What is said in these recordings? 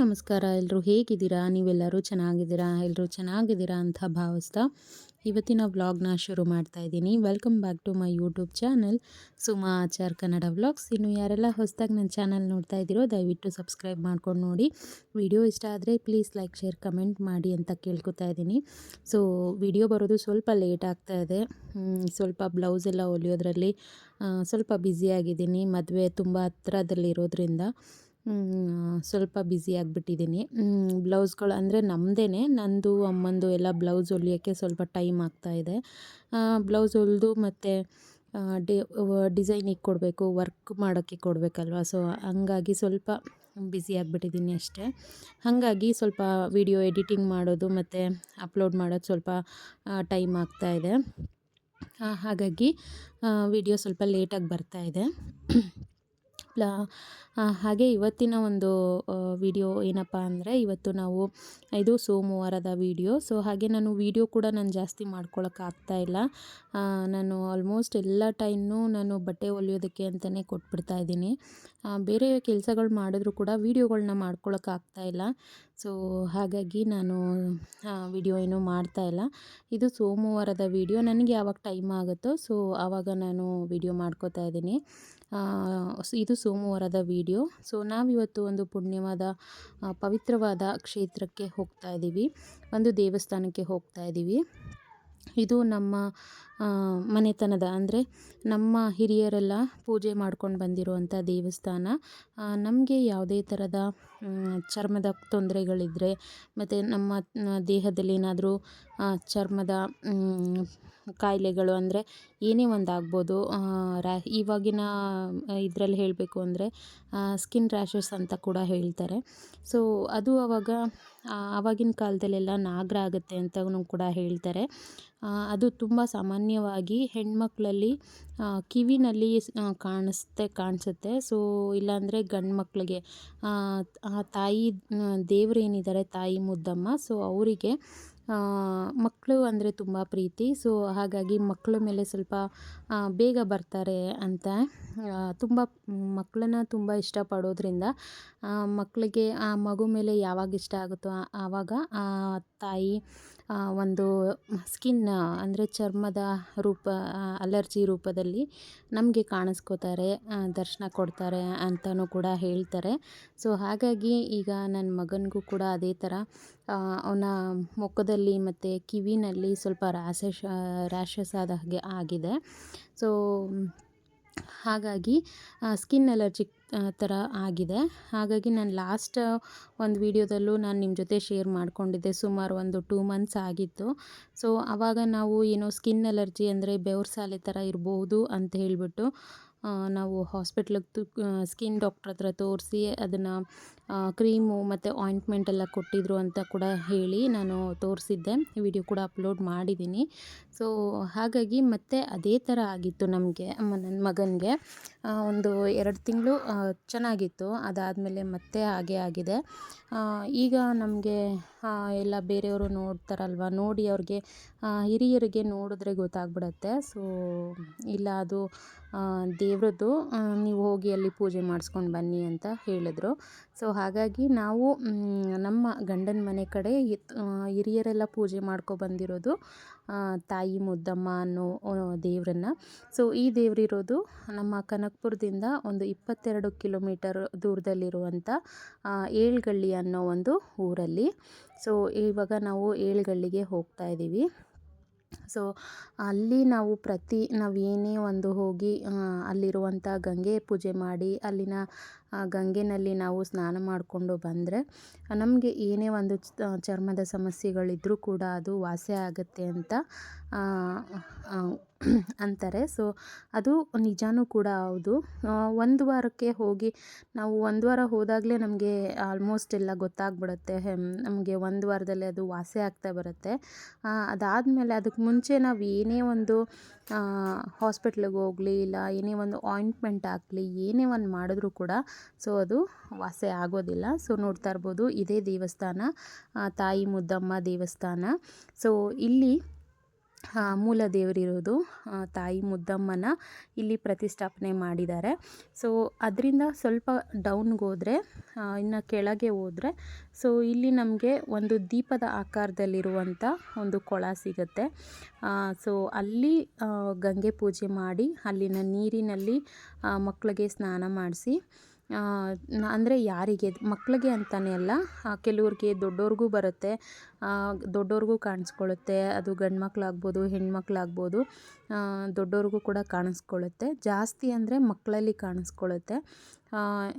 ನಮಸ್ಕಾರ. ಎಲ್ಲರೂ ಹೇಗಿದ್ದೀರಾ? ನೀವೆಲ್ಲರೂ ಚೆನ್ನಾಗಿದ್ದೀರಾ? ಎಲ್ಲರೂ ಚೆನ್ನಾಗಿದ್ದೀರಾ ಅಂತ ಭಾವಿಸ್ತಾ ಇವತ್ತಿನ ವ್ಲಾಗ್ನ ಶುರು ಮಾಡ್ತಾ ಇದ್ದೀನಿ. Welcome back to my YouTube channel. Suma Achar Kannada vlogs. ಇನ್ನು ಯಾರೆಲ್ಲ ಹೊಸದಾಗಿ ನನ್ನ ಚಾನಲ್ ನೋಡ್ತಾ ಇದ್ದೀರೋ, ದಯವಿಟ್ಟು ಸಬ್ಸ್ಕ್ರೈಬ್ ಮಾಡ್ಕೊಂಡು ನೋಡಿ. ವಿಡಿಯೋ ಇಷ್ಟ ಆದರೆ ಪ್ಲೀಸ್ ಲೈಕ್, ಶೇರ್, ಕಮೆಂಟ್ ಮಾಡಿ ಅಂತ ಕೇಳ್ಕೊತಾ ಇದ್ದೀನಿ. ಸೊ, ವಿಡಿಯೋ ಬರೋದು ಸ್ವಲ್ಪ ಲೇಟ್ ಆಗ್ತಾ ಇದೆ. ಸ್ವಲ್ಪ ಬ್ಲೌಸ್ ಎಲ್ಲ ಹೊಲಿಯೋದ್ರಲ್ಲಿ ಸ್ವಲ್ಪ ಬ್ಯುಸಿಯಾಗಿದ್ದೀನಿ ಮದುವೆ ತುಂಬ ಹತ್ರದಲ್ಲಿರೋದ್ರಿಂದ. ಸ್ವಲ್ಪ ಬ್ಯುಸಿ ಆಗಿಬಿಟ್ಟಿದ್ದೀನಿ. ಬ್ಲೌಸ್ಗಳು ಅಂದರೆ ನಮ್ಮದೇ ನಂದು, ಅಮ್ಮಂದು ಎಲ್ಲ ಬ್ಲೌಸ್ ಹೊಲಿಯೋಕ್ಕೆ ಸ್ವಲ್ಪ ಟೈಮ್ ಆಗ್ತಾಯಿದೆ ಬ್ಲೌಸ್ ಹೊಲಿದು ಮತ್ತು ಡಿಸೈನಿಗೆ ಕೊಡಬೇಕು ವರ್ಕ್ ಮಾಡೋಕ್ಕೆ ಕೊಡಬೇಕಲ್ವಾ? ಸೊ ಹಂಗಾಗಿ ಸ್ವಲ್ಪ ಬ್ಯುಸಿ ಆಗಿಬಿಟ್ಟಿದ್ದೀನಿ ಅಷ್ಟೇ. ಹಾಗಾಗಿ ಸ್ವಲ್ಪ ವಿಡಿಯೋ ಎಡಿಟಿಂಗ್ ಮಾಡೋದು ಮತ್ತು ಅಪ್ಲೋಡ್ ಮಾಡೋದು ಸ್ವಲ್ಪ ಟೈಮ್ ಆಗ್ತಾಯಿದೆ ಹಾಗಾಗಿ ವಿಡಿಯೋ ಸ್ವಲ್ಪ ಲೇಟಾಗಿ ಬರ್ತಾಯಿದೆ ಹಾಗೆ ಇವತ್ತಿನ ಒಂದು ವಿಡಿಯೋ ಏನಪ್ಪ ಅಂದರೆ ಇವತ್ತು ನಾವು ಇದು ಸೋಮವಾರದ ವಿಡಿಯೋ. ಸೊ, ಹಾಗೆ ನಾನು ವಿಡಿಯೋ ಕೂಡ ನಾನು ಜಾಸ್ತಿ ಇಲ್ಲ. ನಾನು ಆಲ್ಮೋಸ್ಟ್ ಎಲ್ಲ ಟೈಮ್ನು ನಾನು ಬಟ್ಟೆ ಹೊಲಿಯೋದಕ್ಕೆ ಅಂತಲೇ ಕೊಟ್ಬಿಡ್ತಾ ಇದ್ದೀನಿ. ಬೇರೆ ಕೆಲಸಗಳು ಮಾಡಿದ್ರು ಕೂಡ ವೀಡಿಯೋಗಳನ್ನ ಮಾಡ್ಕೊಳಕ್ಕೆ ಇಲ್ಲ. ಸೊ, ಹಾಗಾಗಿ ನಾನು ವಿಡಿಯೋ ಏನೂ ಮಾಡ್ತಾಯಿಲ್ಲ ಇದು ಸೋಮವಾರದ ವಿಡಿಯೋ. ನನಗೆ ಯಾವಾಗ ಟೈಮ್ ಆಗುತ್ತೋ, ಸೊ, ಆವಾಗ ನಾನು ವಿಡಿಯೋ ಮಾಡ್ಕೋತಾ ಇದ್ದೀನಿ. ಇದು ಸೋಮವಾರದ ವಿಡಿಯೋ. ಸೊ, ನಾವಿವತ್ತು ಒಂದು ಪುಣ್ಯವಾದ ಪವಿತ್ರವಾದ ಕ್ಷೇತ್ರಕ್ಕೆ ಹೋಗ್ತಾ ಇದ್ದೀವಿ. ಒಂದು ದೇವಸ್ಥಾನಕ್ಕೆ ಹೋಗ್ತಾ ಇದ್ದೀವಿ. ಇದು ನಮ್ಮ ಮನೆತನದ, ಅಂದರೆ ನಮ್ಮ ಹಿರಿಯರೆಲ್ಲ ಪೂಜೆ ಮಾಡ್ಕೊಂಡು ಬಂದಿರುವಂಥ ದೇವಸ್ಥಾನ. ನಮಗೆ ಯಾವುದೇ ಥರದ ಚರ್ಮದ ತೊಂದರೆಗಳಿದ್ದರೆ ಮತ್ತು ನಮ್ಮ ದೇಹದಲ್ಲಿ ಏನಾದರೂ ಚರ್ಮದ ಕಾಯಿಲೆಗಳು ಅಂದರೆ ಏನೇ ಒಂದು ಆಗ್ಬೋದು ರ್ಯಾ ಇವಾಗಿನ ಇದರಲ್ಲಿ ಹೇಳಬೇಕು ಅಂದರೆ ಸ್ಕಿನ್ ರ್ಯಾಷಸ್ ಅಂತ ಕೂಡ ಹೇಳ್ತಾರೆ. ಸೊ ಅದು ಆವಾಗ ಆವಾಗಿನ ಕಾಲದಲ್ಲೆಲ್ಲ ನಾಗರ ಆಗುತ್ತೆ ಅಂತ ಕೂಡ ಹೇಳ್ತಾರೆ. ಅದು ತುಂಬ ಸಾಮಾನ್ಯವಾಗಿ ಹೆಣ್ಮಕ್ಳಲ್ಲಿ ಕಿವಿನಲ್ಲಿ ಕಾಣಿಸ್ತೆ, ಕಾಣಿಸುತ್ತೆ. ಸೊ ಇಲ್ಲಾಂದರೆ ಗಂಡು ಮಕ್ಕಳಿಗೆ ತಾಯಿ ದೇವ್ರು ಏನಿದ್ದಾರೆ ತಾಯಿ ಮುದ್ದಮ್ಮ ಸೊ ಅವರಿಗೆ ಮಕ್ಕಳು ಅಂದರೆ ತುಂಬ ಪ್ರೀತಿ. ಸೊ ಹಾಗಾಗಿ ಮಕ್ಕಳ ಮೇಲೆ ಸ್ವಲ್ಪ ಬೇಗ ಬರ್ತಾರೆ ಅಂತ ತುಂಬ ಮಕ್ಕಳನ್ನ ತುಂಬ ಇಷ್ಟಪಡೋದ್ರಿಂದ ಮಕ್ಕಳಿಗೆ ಆ ಮಗು ಮೇಲೆ ಯಾವಾಗ ಇಷ್ಟ ಆಗುತ್ತೋ ಆವಾಗ ಆ ತಾಯಿ ಒಂದು ಸ್ಕಿನ್, ಅಂದರೆ ಚರ್ಮದ ರೂಪ ಅಲರ್ಜಿ ರೂಪದಲ್ಲಿ ನಮಗೆ ಕಾಣಿಸ್ಕೋತಾರೆ ದರ್ಶನ ಕೊಡ್ತಾರೆ ಅಂತಲೂ ಕೂಡ ಹೇಳ್ತಾರೆ. ಸೊ, ಹಾಗಾಗಿ ಈಗ ನನ್ನ ಮಗನಿಗೂ ಕೂಡ ಅದೇ ಥರ ಅವನ ಮುಖದಲ್ಲಿ ಮತ್ತು ಕಿವಿನಲ್ಲಿ ಸ್ವಲ್ಪ ರ್ಯಾಸೆಶ್ ರ್ಯಾಷಸ್ ಆದ ಹಾಗೆ ಆಗಿದೆ. ಸೊ ಹಾಗಾಗಿ ಸ್ಕಿನ್ ಅಲರ್ಜಿ ಥರ ಆಗಿದೆ. ಹಾಗಾಗಿ ನಾನು ಲಾಸ್ಟ್ ಒಂದು ವೀಡಿಯೋದಲ್ಲೂ ನಾನು ನಿಮ್ಮ ಜೊತೆ ಶೇರ್ ಮಾಡ್ಕೊಂಡಿದ್ದೆ. ಸುಮಾರು ಒಂದು ಟೂ ಮಂತ್ಸ್ ಆಗಿತ್ತು. ಸೊ ಆವಾಗ ನಾವು ಏನೋ ಸ್ಕಿನ್ ಅಲರ್ಜಿ ಅಂದರೆ ಬೆವ್ರ ಸಾಲೆ ಥರ ಇರಬಹುದು ಅಂತ ಹೇಳಿಬಿಟ್ಟು ನಾವು ಹಾಸ್ಪಿಟ್ಲಿಗೆ ಸ್ಕಿನ್ ಡಾಕ್ಟ್ರ್ ಹತ್ರ ತೋರಿಸಿ ಅದನ್ನು ಕ್ರೀಮು ಮತ್ತು ಆಯಿಂಟ್ಮೆಂಟ್ ಎಲ್ಲ ಕೊಟ್ಟಿದ್ರು ಅಂತ ಕೂಡ ಹೇಳಿ ನಾನು ತೋರಿಸಿದ್ದೆ. ವಿಡಿಯೋ ಕೂಡ ಅಪ್ಲೋಡ್ ಮಾಡಿದ್ದೀನಿ. ಸೊ, ಹಾಗಾಗಿ ಮತ್ತೆ ಅದೇ ಥರ ಆಗಿತ್ತು ನಮಗೆ ನನ್ನ ಮಗನಿಗೆ. ಒಂದು ಎರಡು ತಿಂಗಳು ಚೆನ್ನಾಗಿತ್ತು. ಅದಾದಮೇಲೆ ಮತ್ತೆ ಹಾಗೆ ಆಗಿದೆ. ಈಗ ನಮಗೆ ಎಲ್ಲ ಬೇರೆಯವರು ನೋಡ್ತಾರಲ್ವ? ನೋಡಿ ಅವ್ರಿಗೆ ಹಿರಿಯರಿಗೆ ನೋಡಿದ್ರೆ ಗೊತ್ತಾಗ್ಬಿಡತ್ತೆ. ಸೊ, ಇಲ್ಲ ಅದು ದೇವ್ರದ್ದು ನೀವು ಹೋಗಿ ಅಲ್ಲಿ ಪೂಜೆ ಮಾಡಿಸ್ಕೊಂಡು ಬನ್ನಿ ಅಂತ ಹೇಳಿದ್ರು. ಸೊ ಹಾಗಾಗಿ ನಾವು ನಮ್ಮ ಗಂಡನ ಮನೆ ಕಡೆ ಹಿರಿಯರೆಲ್ಲ ಪೂಜೆ ಮಾಡ್ಕೊ ಬಂದಿರೋದು ತಾಯಿ ಮುದ್ದಮ್ಮ ಅನ್ನೋ ದೇವರನ್ನ. ಸೊ ಈ ದೇವರಿರೋದು ನಮ್ಮ ಕನಕಪುರದಿಂದ ಒಂದು ಇಪ್ಪತ್ತೆರಡು ಕಿಲೋಮೀಟರ್ ದೂರದಲ್ಲಿರುವಂಥ ಏಳ್ಗಳ್ಳಿ ಅನ್ನೋ ಒಂದು ಊರಲ್ಲಿ. ಸೊ ಇವಾಗ ನಾವು ಏಳ್ಗಳ್ಳಿಗೆ ಹೋಗ್ತಾ ಇದ್ದೀವಿ. ಸೊ ಅಲ್ಲಿ ನಾವು ಪ್ರತಿ, ನಾವು ಏನೇ ಒಂದು ಹೋಗಿ ಅಲ್ಲಿರುವಂಥ ಗಂಗೆ ಪೂಜೆ ಮಾಡಿ, ಅಲ್ಲಿನ ಗಂಗೆನಲ್ಲಿ ನಾವು ಸ್ನಾನ ಮಾಡಿಕೊಂಡು ಬಂದರೆ, ನಮಗೆ ಏನೇ ಒಂದು ಚರ್ಮದ ಸಮಸ್ಯೆಗಳಿದ್ದರೂ ಕೂಡ ಅದು ವಾಸಿ ಆಗುತ್ತೆ ಅಂತ ಅಂತಾರೆ. ಸೊ, ಅದು ನಿಜಾನೂ ಕೂಡ ಹೌದು. ಒಂದು ವಾರಕ್ಕೆ ಹೋಗಿ ನಾವು ಒಂದು ವಾರ ಹೋದಾಗಲೇ ನಮಗೆ ಆಲ್ಮೋಸ್ಟ್ ಎಲ್ಲ ಗೊತ್ತಾಗ್ಬಿಡುತ್ತೆ. ನಮಗೆ ಒಂದು ವಾರದಲ್ಲಿ ಅದು ವಾಸಿ ಆಗ್ತಾ ಬರುತ್ತೆ. ಅದಾದಮೇಲೆ ಅದಕ್ಕೆ ಮುಂಚೆ ನಾವು ಏನೇ ಒಂದು ಹಾಸ್ಪಿಟ್ಲಿಗೆ ಹೋಗಲಿ ಇಲ್ಲ ಏನೇ ಒಂದು ಆಯಿಂಟ್ಮೆಂಟ್ ಆಗಲಿ ಏನೇ ಒಂದು ಮಾಡಿದ್ರೂ ಕೂಡ ಸೊ, ಅದು ವಾಸಿ ಆಗೋದಿಲ್ಲ. ಸೊ, ನೋಡ್ತಾ ಇರ್ಬೋದು ಇದೇ ದೇವಸ್ಥಾನ ತಾಯಿ ಮುದ್ದಮ್ಮ ದೇವಸ್ಥಾನ. ಸೊ, ಇಲ್ಲಿ ಮೂಲ ದೇವರಿರೋದು ತಾಯಿ ಮುದ್ದಮ್ಮನ ಇಲ್ಲಿ ಪ್ರತಿಷ್ಠಾಪನೆ ಮಾಡಿದ್ದಾರೆ. ಸೊ ಅದರಿಂದ ಸ್ವಲ್ಪ ಡೌನ್ಗೆ ಹೋದರೆ ಇನ್ನು ಕೆಳಗೆ ಹೋದರೆ ಸೊ ಇಲ್ಲಿ ನಮಗೆ ಒಂದು ದೀಪದ ಆಕಾರದಲ್ಲಿರುವಂಥ ಒಂದು ಕೊಳ ಸಿಗುತ್ತೆ. ಸೊ ಅಲ್ಲಿ ಗಂಗೆ ಪೂಜೆ ಮಾಡಿ, ಅಲ್ಲಿನ ನೀರಿನಲ್ಲಿ ಮಕ್ಕಳಿಗೆ ಸ್ನಾನ ಮಾಡಿಸಿ ಅಂದರೆ ಯಾರಿಗೆ ಮಕ್ಕಳಿಗೆ ಅಂತಲೇ ಅಲ್ಲ ಕೆಲವ್ರಿಗೆ ದೊಡ್ಡವ್ರಿಗೂ ಬರುತ್ತೆ. ಆ, ದೊಡ್ಡವ್ರಿಗೂ ಕಾಣಿಸ್ಕೊಳ್ಳುತ್ತೆ. ಅದು ಗಂಡು ಮಕ್ಕಳಾಗ್ಬೋದು ಹೆಣ್ಮಕ್ಳಾಗ್ಬೋದು ಆ, ದೊಡ್ಡವ್ರಿಗೂ ಕೂಡ ಕಾಣಿಸ್ಕೊಳ್ಳುತ್ತೆ. ಜಾಸ್ತಿ ಅಂದರೆ ಮಕ್ಕಳಲ್ಲಿ ಕಾಣಿಸ್ಕೊಳ್ಳುತ್ತೆ.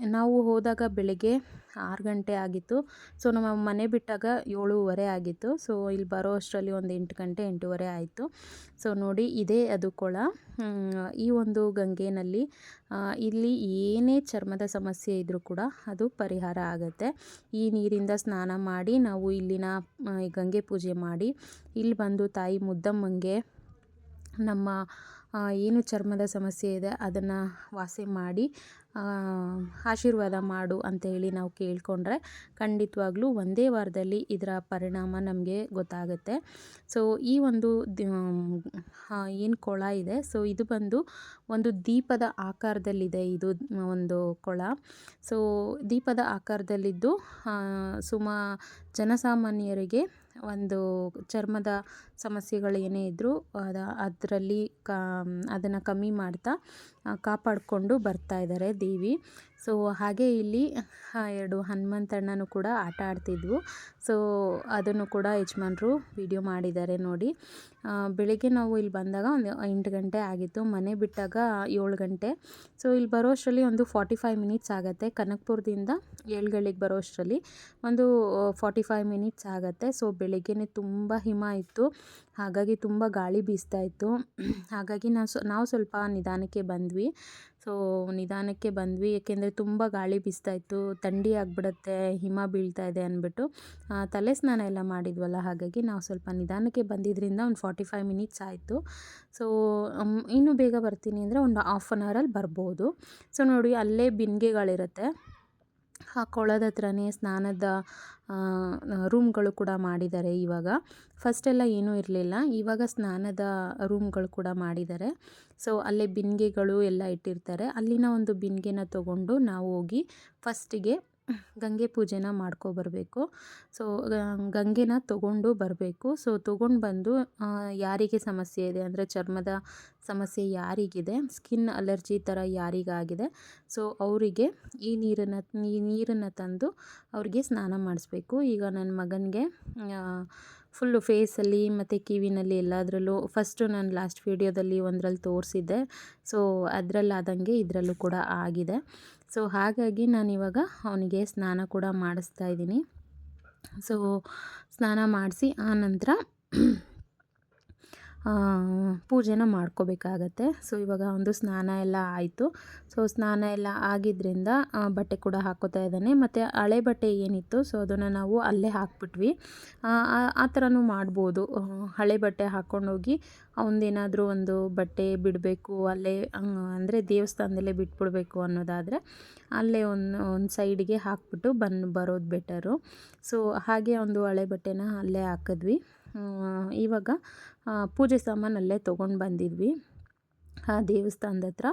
ನಾವು ಹೋದಾಗ ಬೆಳಗ್ಗೆ ಆರು ಗಂಟೆ ಆಗಿತ್ತು. ಸೊ ನಮ್ಮ ಮನೆ ಬಿಟ್ಟಾಗ ಏಳೂವರೆ ಆಗಿತ್ತು. ಸೊ ಇಲ್ಲಿ ಬರೋ ಅಷ್ಟರಲ್ಲಿ ಒಂದು ಎಂಟು ಗಂಟೆ ಎಂಟೂವರೆ ಆಯಿತು. ಸೊ ನೋಡಿ ಇದೇ ಅದು ಕೊಳ. ಈ ಒಂದು ಗಂಗೆನಲ್ಲಿ ಇಲ್ಲಿ ಏನೇ ಚರ್ಮದ ಸಮಸ್ಯೆ ಇದ್ದರೂ ಕೂಡ ಅದು ಪರಿಹಾರ ಆಗುತ್ತೆ. ಈ ನೀರಿಂದ ಸ್ನಾನ ಮಾಡಿ ನಾವು ಇಲ್ಲಿನ ಗಂಗೆ ಪೂಜೆ ಮಾಡಿ. ಇಲ್ಲಿ ಬಂದು ತಾಯಿ ಮುದ್ದಮ್ಮಂಗೆ ನಮ್ಮ ಏನು ಚರ್ಮದ ಸಮಸ್ಯೆ ಇದೆ ಅದನ್ನು ವಾಸಿ ಮಾಡಿ ಆಶೀರ್ವಾದ ಮಾಡು ಅಂತ ಹೇಳಿ ನಾವು ಕೇಳಿಕೊಂಡ್ರೆ ಖಂಡಿತವಾಗ್ಲೂ ಒಂದೇ ವಾರದಲ್ಲಿ ಇದರ ಪರಿಣಾಮ ನಮಗೆ ಗೊತ್ತಾಗುತ್ತೆ. ಸೊ ಈ ಒಂದು ಏನು ಕೊಳ ಇದೆ ಸೊ ಇದು ಬಂದು ಒಂದು ದೀಪದ ಆಕಾರದಲ್ಲಿದೆ ಇದು ಒಂದು ಕೊಳ. ಸೊ ದೀಪದ ಆಕಾರದಲ್ಲಿದ್ದು ಸುಮಾ, ಜನಸಾಮಾನ್ಯರಿಗೆ ಒಂದು ಚರ್ಮದ ಸಮಸ್ಯೆಗಳು ಏನೇ ಇದ್ದರೂ ಅದು ಅದರಲ್ಲಿ ಕ ಅದನ್ನು ಕಮ್ಮಿ ಮಾಡ್ತಾ ಕಾಪಾಡಿಕೊಂಡು ಬರ್ತಾ ಇದ್ದಾರೆ ದೇವಿ. ಸೊ ಹಾಗೆ ಇಲ್ಲಿ ಎರಡು ಹನುಮಂತಣ್ಣನೂ ಕೂಡ ಆಟ ಆಡ್ತಿದ್ವು. ಸೊ ಅದನ್ನು ಕೂಡ ಯಜಮಾನ್ರು ವಿಡಿಯೋ ಮಾಡಿದ್ದಾರೆ ನೋಡಿ. ಬೆಳಿಗ್ಗೆ ನಾವು ಇಲ್ಲಿ ಬಂದಾಗ ಒಂದು ಎಂಟು ಗಂಟೆ ಆಗಿತ್ತು. ಮನೆ ಬಿಟ್ಟಾಗ ಏಳು ಗಂಟೆ. ಸೊ ಇಲ್ಲಿ ಬರೋ ಅಷ್ಟರಲ್ಲಿ ಒಂದು ಫಾರ್ಟಿ ಫೈವ್ ಮಿನಿಟ್ಸ್ ಆಗುತ್ತೆ. ಕನಕಪುರದಿಂದ ಏಳ್ಗಳಿಗೆ ಬರೋ ಅಷ್ಟರಲ್ಲಿ ಒಂದು ಫಾರ್ಟಿ ಫೈವ್ ಮಿನಿಟ್ಸ್ ಆಗುತ್ತೆ. ಸೊ ಬೆಳಿಗ್ಗೆ ತುಂಬ ಹಿಮ ಇತ್ತು. ಹಾಗಾಗಿ ತುಂಬ ಗಾಳಿ ಬೀಸ್ತಾ ಇತ್ತು. ಹಾಗಾಗಿ ನಾವು ಸೊ, ನಾವು ಸ್ವಲ್ಪ ನಿಧಾನಕ್ಕೆ ಬಂದ್ವಿ. ಸೊ, ನಿಧಾನಕ್ಕೆ ಬಂದ್ವಿ. ಏಕೆಂದರೆ ತುಂಬ ಗಾಳಿ ಬೀಸ್ತಾ ಇತ್ತು. ಥಂಡಿ ಆಗಿಬಿಡತ್ತೆ, ಹಿಮ ಬೀಳ್ತಾ ಇದೆ ಅಂದ್ಬಿಟ್ಟು ತಲೆ ಸ್ನಾನ ಎಲ್ಲ ಮಾಡಿದ್ವಲ್ಲ, ಹಾಗಾಗಿ ನಾವು ಸ್ವಲ್ಪ ನಿಧಾನಕ್ಕೆ ಬಂದಿದ್ದರಿಂದ ಒಂದು ಫಾರ್ಟಿ ಫೈವ್ ಮಿನಿಟ್ಸ್ ಆಯಿತು. ಸೊ ಇನ್ನೂ ಬೇಗ ಬರ್ತೀನಿ ಅಂದರೆ ಒಂದು ಆಫ್ ಆನ್ ಅವರಲ್ಲಿ ಬರ್ಬೋದು. ಸೊ, ನೋಡಿ, ಅಲ್ಲೇ ಬಿಂದಿಗೆಗಳಿರುತ್ತೆ. ಆ, ಕೊಳದ ಹತ್ರನೇ ಸ್ನಾನದ ರೂಮ್ಗಳು ಕೂಡ ಮಾಡಿದ್ದಾರೆ ಇವಾಗ. ಫಸ್ಟೆಲ್ಲ ಏನೂ ಇರಲಿಲ್ಲ. ಇವಾಗ ಸ್ನಾನದ ರೂಮ್ಗಳು ಕೂಡ ಮಾಡಿದ್ದಾರೆ. ಸೊ ಅಲ್ಲೇ ಬಿಂದಿಗೆಗಳು ಎಲ್ಲ ಇಟ್ಟಿರ್ತಾರೆ. ಅಲ್ಲಿನ ಒಂದು ಬಿಂದಿಗೆನ ತೊಗೊಂಡು ನಾವು ಹೋಗಿ ಫಸ್ಟಿಗೆ ಗಂಗೆ ಪೂಜೆನ ಮಾಡ್ಕೊಬರ್ಬೇಕು. ಸೊ ಗಂಗೆನ ತೊಗೊಂಡು ಬರಬೇಕು. ಸೊ ತೊಗೊಂಡು ಬಂದು ಯಾರಿಗೆ ಸಮಸ್ಯೆ ಇದೆ ಅಂದರೆ ಚರ್ಮದ ಸಮಸ್ಯೆ ಯಾರಿಗಿದೆ, ಸ್ಕಿನ್ ಅಲರ್ಜಿ ಥರ ಯಾರಿಗಾಗಿದೆ ಸೊ ಅವರಿಗೆ ಈ ನೀರನ್ನು ಈ ನೀರನ್ನು ತಂದು ಅವ್ರಿಗೆ ಸ್ನಾನ ಮಾಡಿಸ್ಬೇಕು. ಈಗ ನನ್ನ ಮಗನಿಗೆ ಫುಲ್ಲು ಫೇಸಲ್ಲಿ ಮತ್ತು ಕಿವಿನಲ್ಲಿ ಎಲ್ಲದರಲ್ಲೂ ಫಸ್ಟು ನಾನು ಲಾಸ್ಟ್ ವೀಡಿಯೋದಲ್ಲಿ ಒಂದರಲ್ಲಿ ತೋರಿಸಿದ್ದೆ. ಸೊ ಅದರಲ್ಲಾದಂಗೆ ಇದರಲ್ಲೂ ಕೂಡ ಆಗಿದೆ. ಸೊ ಹಾಗಾಗಿ ನಾನಿವಾಗ ಅವನಿಗೆ ಸ್ನಾನ ಕೂಡ ಮಾಡಿಸ್ತಾ ಇದ್ದೀನಿ. ಸೊ ಸ್ನಾನ ಮಾಡಿಸಿ ಆನಂತರ ಪೂಜೆನ ಮಾಡ್ಕೋಬೇಕಾಗತ್ತೆ. ಸೊ ಇವಾಗ ಒಂದು ಸ್ನಾನ ಎಲ್ಲ ಆಯಿತು. ಸೊ ಸ್ನಾನ ಎಲ್ಲ ಆಗಿದ್ದರಿಂದ ಬಟ್ಟೆ ಕೂಡ ಹಾಕೋತಾ ಇದ್ದಾನೆ. ಮತ್ತು ಹಳೆ ಬಟ್ಟೆ ಏನಿತ್ತು ಸೊ ಅದನ್ನು ನಾವು ಅಲ್ಲೇ ಹಾಕ್ಬಿಟ್ವಿ. ಆ, ಥರನೂ ಮಾಡ್ಬೋದು. ಹಳೆ ಬಟ್ಟೆ ಹಾಕ್ಕೊಂಡೋಗಿ ಅವನದೇನಾದರೂ ಒಂದು ಬಟ್ಟೆ ಬಿಡಬೇಕು ಅಲ್ಲೇ ಅಂದರೆ ದೇವಸ್ಥಾನದಲ್ಲೇ ಬಿಟ್ಬಿಡ್ಬೇಕು ಅನ್ನೋದಾದರೆ ಅಲ್ಲೇ ಒಂದು ಒಂದು ಸೈಡ್ಗೆ ಹಾಕ್ಬಿಟ್ಟು ಬಂದು ಬರೋದು ಬೆಟರು ಸೊ ಹಾಗೆ ಒಂದು ಹಳೆ ಬಟ್ಟೆನ ಅಲ್ಲೇ ಹಾಕಿದ್ವಿ. ಇವಾಗ ಪೂಜೆ ಸಾಮಾನಲ್ಲೇ ತೊಗೊಂಡು ಬಂದಿದ್ವಿ, ಆ, ದೇವಸ್ಥಾನದ ಹತ್ರ.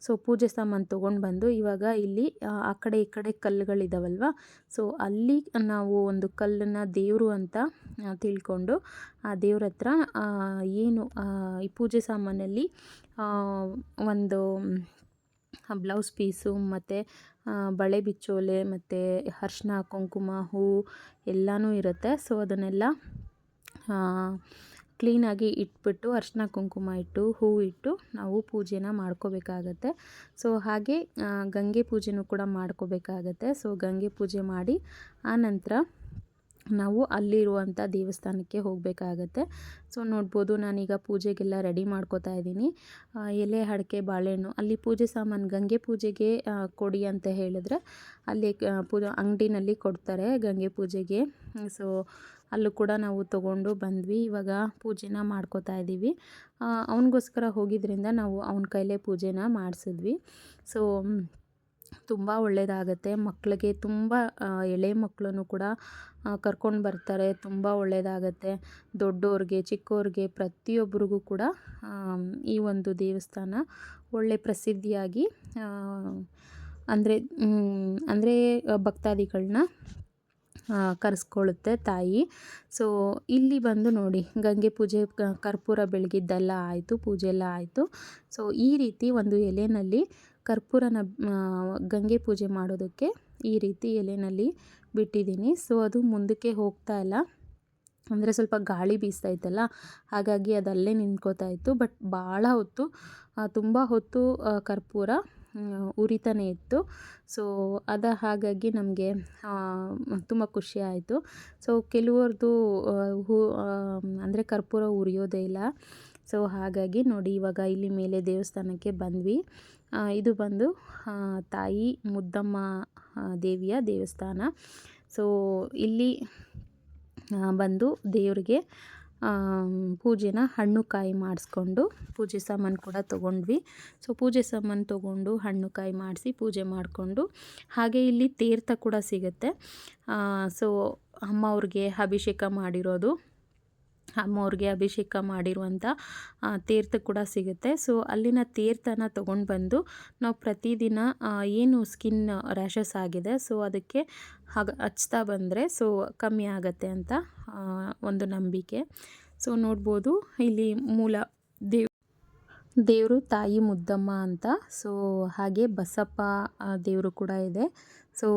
ಸೊ ಪೂಜೆ ಸಾಮಾನು ತೊಗೊಂಡು ಬಂದು ಇವಾಗ ಇಲ್ಲಿ, ಆ ಕಡೆ ಈ ಕಡೆ ಕಲ್ಲುಗಳಿದಾವಲ್ವ? ಸೊ ಅಲ್ಲಿ ನಾವು ಒಂದು ಕಲ್ಲನ್ನು ದೇವರು ಅಂತ ತಿಳ್ಕೊಂಡು, ಆ ದೇವ್ರ ಹತ್ರ ಏನು ಈ ಪೂಜೆ ಸಾಮಾನಲ್ಲಿ ಒಂದು ಬ್ಲೌಸ್ ಪೀಸು ಮತ್ತು ಬಳೆ ಬಿಚ್ಚೋಲೆ ಮತ್ತು ಅರ್ಶಿನ ಕುಂಕುಮ, ಹೂ ಎಲ್ಲನೂ ಇರುತ್ತೆ. ಸೊ ಅದನ್ನೆಲ್ಲ ಕ್ಲೀನಾಗಿ ಇಟ್ಬಿಟ್ಟು ಅರ್ಶಿನ ಕುಂಕುಮ ಇಟ್ಟು ಹೂ ಇಟ್ಟು ನಾವು ಪೂಜೆನ ಮಾಡ್ಕೋಬೇಕಾಗತ್ತೆ. ಸೊ, ಹಾಗೆ ಗಂಗೆ ಪೂಜೆನೂ ಕೂಡ ಮಾಡ್ಕೋಬೇಕಾಗತ್ತೆ. ಸೊ, ಗಂಗೆ ಪೂಜೆ ಮಾಡಿ ಆನಂತರ ನಾವು ಅಲ್ಲಿರುವಂಥ ದೇವಸ್ಥಾನಕ್ಕೆ ಹೋಗಬೇಕಾಗತ್ತೆ. ಸೊ, ನೋಡ್ಬೋದು ನಾನೀಗ ಪೂಜೆಗೆಲ್ಲ ರೆಡಿ ಮಾಡ್ಕೋತಾ ಇದ್ದೀನಿ. ಎಲೆ, ಅಡಿಕೆ, ಬಾಳೆಹಣ್ಣು, ಅಲ್ಲಿ ಪೂಜೆ ಸಾಮಾನು ಗಂಗೆ ಪೂಜೆಗೆ ಕೊಡಿ ಅಂತ ಹೇಳಿದ್ರೆ ಅಲ್ಲಿ ಪೂಜೆ ಅಂಗಡಿನಲ್ಲಿ ಕೊಡ್ತಾರೆ ಗಂಗೆ ಪೂಜೆಗೆ. ಸೊ ಅಲ್ಲೂ ಕೂಡ ನಾವು ತೊಗೊಂಡು ಬಂದ್ವಿ. ಇವಾಗ ಪೂಜೆನ ಮಾಡ್ಕೋತಾ ಇದ್ದೀವಿ ಅವನಿಗೋಸ್ಕರ ಹೋಗಿದ್ದರಿಂದ ನಾವು ಅವನ ಕೈಲೇ ಪೂಜೆನ ಮಾಡಿಸಿದ್ವಿ. ಸೊ ತುಂಬ ಒಳ್ಳೆಯದಾಗತ್ತೆ ಮಕ್ಕಳಿಗೆ ತುಂಬ ಎಳೆ ಮಕ್ಕಳನ್ನು ಕೂಡ ಕರ್ಕೊಂಡು ಬರ್ತಾರೆ. ತುಂಬ ಒಳ್ಳೆಯದಾಗತ್ತೆ ದೊಡ್ಡೋರಿಗೆ ಚಿಕ್ಕವ್ರಿಗೆ ಪ್ರತಿಯೊಬ್ಬರಿಗೂ ಕೂಡ ಈ ಒಂದು ದೇವಸ್ಥಾನ ಒಳ್ಳೆ ಪ್ರಸಿದ್ಧಿಯಾಗಿ ಅಂದರೆ ಅಂದರೆ ಭಕ್ತಾದಿಗಳನ್ನ ಕರೆಸ್ಕೊಳ್ಳುತ್ತೆ ತಾಯಿ. ಸೊ ಇಲ್ಲಿ ಬಂದು ನೋಡಿ, ಗಂಗೆ ಪೂಜೆ ಕರ್ಪೂರ ಬೆಳಗಿದ್ದೆಲ್ಲ ಆಯಿತು, ಪೂಜೆ ಎಲ್ಲ ಆಯಿತು. ಸೊ ಈ ರೀತಿ ಒಂದು ಎಲೆಯಲ್ಲಿ ಕರ್ಪೂರನ ಗಂಗೆ ಪೂಜೆ ಮಾಡೋದಕ್ಕೆ ಈ ರೀತಿ ಎಲೆಯಲ್ಲಿ ಬಿಟ್ಟಿದ್ದೀನಿ. ಸೊ ಅದು ಮುಂದಕ್ಕೆ ಹೋಗ್ತಾ ಇಲ್ಲ. ಅಂದರೆ ಸ್ವಲ್ಪ ಗಾಳಿ ಬೀಸ್ತಾ ಇತ್ತಲ್ಲ, ಹಾಗಾಗಿ ಅದಲ್ಲೇ ನಿಂತ್ಕೋತಾ ಇತ್ತು. ಬಟ್ ಭಾಳ ಹೊತ್ತು ತುಂಬ ಹೊತ್ತು ಕರ್ಪೂರ ಉರಿತಾನೆ ಇತ್ತು. ಸೊ ಅದು ಹಾಗಾಗಿ ನಮಗೆ ತುಂಬ ಖುಷಿ ಆಯಿತು. ಸೊ ಕೆಲವ್ರದ್ದು ಹೂ ಅಂದರೆ ಕರ್ಪೂರ ಉರಿಯೋದೇ ಇಲ್ಲ. ಸೊ ಹಾಗಾಗಿ ನೋಡಿ ಇವಾಗ ಇಲ್ಲಿ ಮೇಲೆ ದೇವಸ್ಥಾನಕ್ಕೆ ಬಂದ್ವಿ. ಇದು ಬಂದು ತಾಯಿ ಮುದ್ದಮ್ಮ ದೇವಿಯ ದೇವಸ್ಥಾನ. ಸೊ ಇಲ್ಲಿ ಬಂದು ದೇವರಿಗೆ ಪೂಜೆನ ಹಣ್ಣು ಕಾಯಿ ಮಾಡಿಸ್ಕೊಂಡು ಪೂಜೆ ಸಾಮಾನು ಕೂಡ ತೊಗೊಂಡ್ವಿ. ಸೊ ಪೂಜೆ ಸಾಮಾನು ತೊಗೊಂಡು ಹಣ್ಣು ಕಾಯಿ ಮಾಡಿಸಿ ಪೂಜೆ ಮಾಡಿಕೊಂಡು ಹಾಗೆ ಇಲ್ಲಿ ತೀರ್ಥ ಕೂಡ ಸಿಗುತ್ತೆ. ಸೊ ಅಮ್ಮ ಅವ್ರಿಗೆ ಅಭಿಷೇಕ ಮಾಡಿರೋದು. ಅಮ್ಮವ್ರಿಗೆ ಅಭಿಷೇಕ ಮಾಡಿರುವಂಥ ತೀರ್ಥ ಕೂಡ ಸಿಗುತ್ತೆ. ಸೊ ಅಲ್ಲಿನ ತೀರ್ಥನ ತೊಗೊಂಡು ಬಂದು ನಾವು ಪ್ರತಿದಿನ ಏನು ಸ್ಕಿನ್ ರ್ಯಾಷಸ್ ಆಗಿದೆ ಸೊ ಅದಕ್ಕೆ ಹಾಗ, ಹಚ್ತಾ ಬಂದರೆ ಸೊ ಕಮ್ಮಿ ಆಗುತ್ತೆ ಅಂತ ಒಂದು ನಂಬಿಕೆ. ಸೊ ನೋಡ್ಬೋದು, ಇಲ್ಲಿ ಮೂಲ ದೇವ್, ದೇವರು ತಾಯಿ ಮುದ್ದಮ್ಮ ಅಂತ ಸೊ ಹಾಗೆ ಬಸಪ್ಪ ದೇವರು ಕೂಡ ಇದೆ. ಸೊ,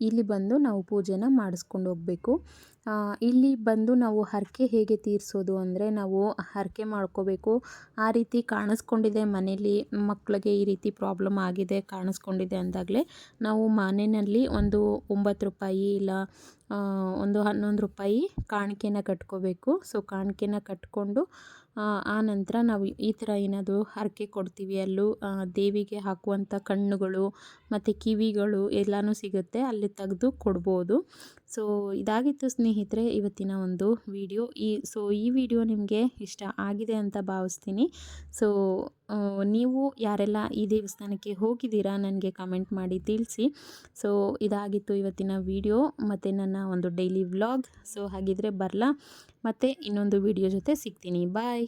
ಇಲ್ಲಿ ಬಂದು ನಾವು ಪೂಜೆನ ಮಾಡಿಸ್ಕೊಂಡು ಹೋಗಬೇಕು. ಇಲ್ಲಿ ಬಂದು ನಾವು ಹರಕೆ ಹೇಗೆ ತೀರಿಸೋದು ಅಂದರೆ ನಾವು ಹರಕೆ ಮಾಡ್ಕೋಬೇಕು. ಆ ರೀತಿ ಕಾಣಿಸ್ಕೊಂಡಿದೆ ಮನೇಲಿ ಮಕ್ಕಳಿಗೆ ಈ ರೀತಿ ಪ್ರಾಬ್ಲಮ್ ಆಗಿದೆ, ಕಾಣಿಸ್ಕೊಂಡಿದೆ ಅಂದಾಗಲೇ ನಾವು ಮನೆಯಲ್ಲಿ ಒಂದು ಒಂಬತ್ತು ರೂಪಾಯಿ ಇಲ್ಲ ಒಂದು ಹನ್ನೊಂದು ರೂಪಾಯಿ ಕಾಣಿಕೆನ ಕಟ್ಕೋಬೇಕು. ಸೊ, ಕಾಣಿಕೆನ ಕಟ್ಕೊಂಡು, ಆ ನಂತರ ನಾವು ಈ ಥರ ಏನಾದರೂ ಹರಕೆ ಕೊಡ್ತೀವಿ ಅಲ್ಲೂ ದೇವಿಗೆ ಹಾಕುವಂಥ ಕಣ್ಣುಗಳು ಮತ್ತು ಕಿವಿಗಳು ಎಲ್ಲನೂ ಸಿಗುತ್ತೆ, ಅಲ್ಲಿ ತೆಗೆದು ಕೊಡ್ಬೋದು. ಸೊ ಇದಾಗಿತ್ತು ಸ್ನೇಹಿತರೆ, ಇವತ್ತಿನ ಒಂದು ವಿಡಿಯೋ ಈ ಸೊ ಈ ವಿಡಿಯೋ ನಿಮಗೆ ಇಷ್ಟ ಆಗಿದೆ ಅಂತ ಭಾವಿಸ್ತೀನಿ. ಸೊ ನೀವು ಯಾರೆಲ್ಲ ಈ ದೇವಸ್ಥಾನಕ್ಕೆ ಹೋಗಿದ್ದೀರಾ ನನಗೆ ಕಮೆಂಟ್ ಮಾಡಿ ತಿಳಿಸಿ. ಸೊ ಇದಾಗಿತ್ತು ಇವತ್ತಿನ ವಿಡಿಯೋ ಮತ್ತು ನನ್ನ ಒಂದು ಡೈಲಿ ವ್ಲಾಗ್ ಸೊ ಹಾಗಿದ್ರೆ ಬರಲಾ. ಮತ್ತು ಇನ್ನೊಂದು ವಿಡಿಯೋ ಜೊತೆ ಸಿಗ್ತೀನಿ. ಬಾಯ್